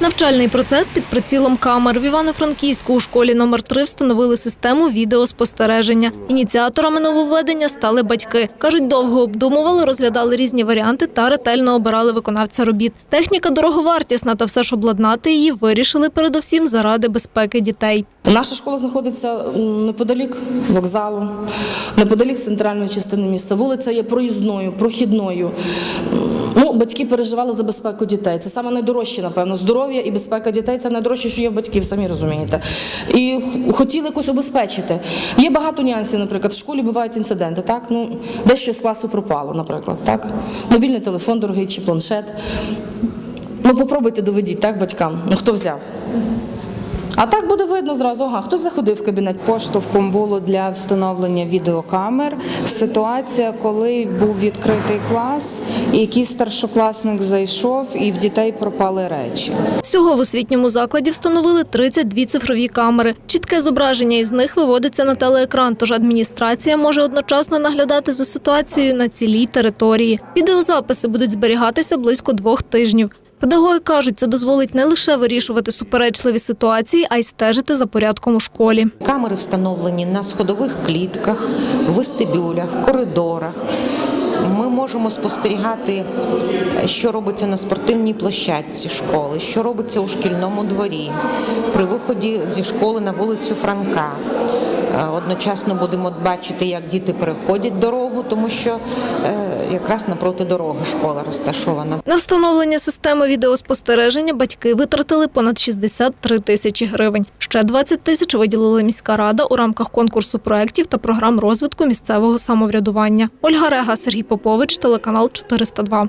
Навчальний процес під прицілом камер в Івано-Франківську у школі номер 3 встановили систему відеоспостереження. Ініціаторами нововведення стали батьки. Кажуть, довго обдумували, розглядали різні варіанти та ретельно обирали виконавця робіт. Техніка дороговартісна, та все ж обладнати її вирішили передусім заради безпеки дітей. Наша школа знаходиться неподалік вокзалу, неподалік центральної частини міста. Вулиця є проїзною, прохідною. Батьки переживали за безпеку дітей. Це саме найдорожче, напевно. Здоров'я і безпека дітей це найдорожче, що є в батьків, самі розумієте. І хотіли якось обезпечити. Є багато нюансів, наприклад, в школі бувають інциденти. Так, ну дещо з класу пропало, наприклад, так. Мобільний телефон дорогий чи планшет. Ну, попробуйте доведіть, так, батькам. Ну хто взяв? А так буде видно зразу, ага, хтось заходив в кабінет. Поштовхом було для встановлення відеокамер ситуація, коли був відкритий клас, і якийсь старшокласник зайшов, і в дітей пропали речі. Всього в освітньому закладі встановили 32 цифрові камери. Чітке зображення із них виводиться на телеекран, тож адміністрація може одночасно наглядати за ситуацією на цілій території. Відеозаписи будуть зберігатися близько двох тижнів. Педагоги кажуть, це дозволить не лише вирішувати суперечливі ситуації, а й стежити за порядком у школі. Камери встановлені на сходових клітках, вестибюлях, коридорах. Ми можемо спостерігати, що робиться на спортивній площадці школи, що робиться у шкільному дворі, при виході зі школи на вулицю Франка. Е, Одночасно будемо бачити, як діти переходять дорогу, тому що е, якраз напроти дороги школа розташована. На встановлення системи відеоспостереження батьки витратили понад 63 тисячі гривень. Ще 20 тисяч виділила міська рада у рамках конкурсу проєктів та програм розвитку місцевого самоврядування. Ольга Рега, Сергій Попович, телеканал 402.